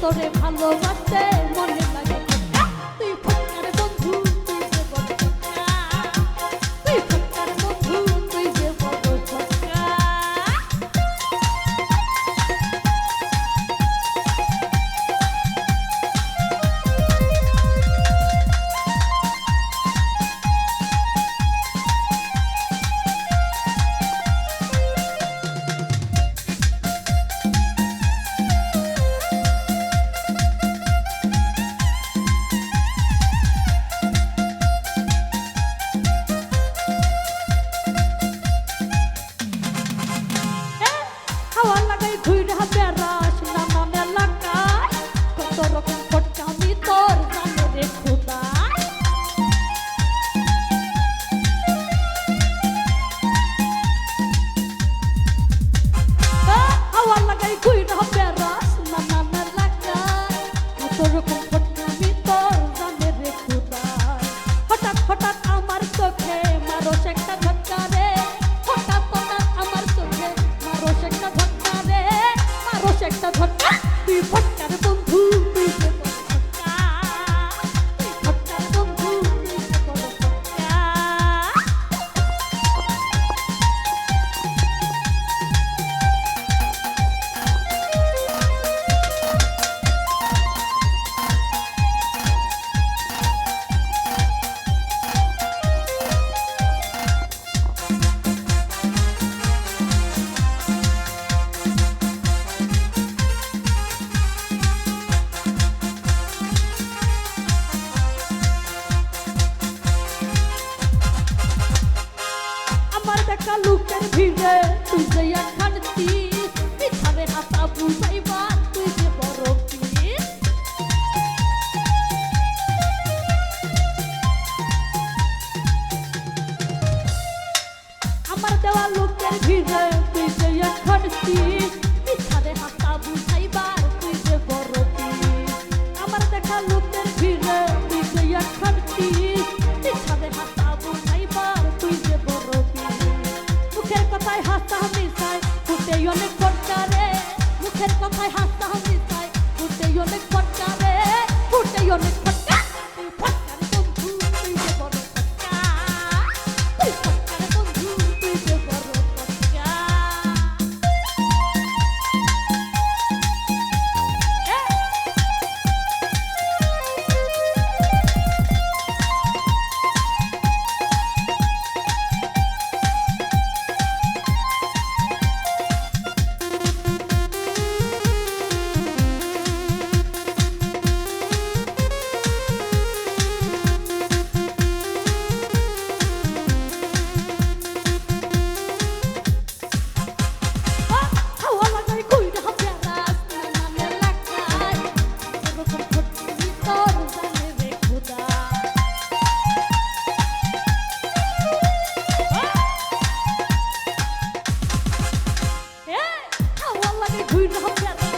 তোরে ভালোবাসতে মনে আমার চোখে মারো একটা থাকা লোকের ভিড়ে, তুই যে একখান তীর পিছাবে হাতা বুঝাইবা, তুই যে বড় পীর। আমার দেওয়া লোকের ভিড়ে, তুই যে একখান তীর ঘুরে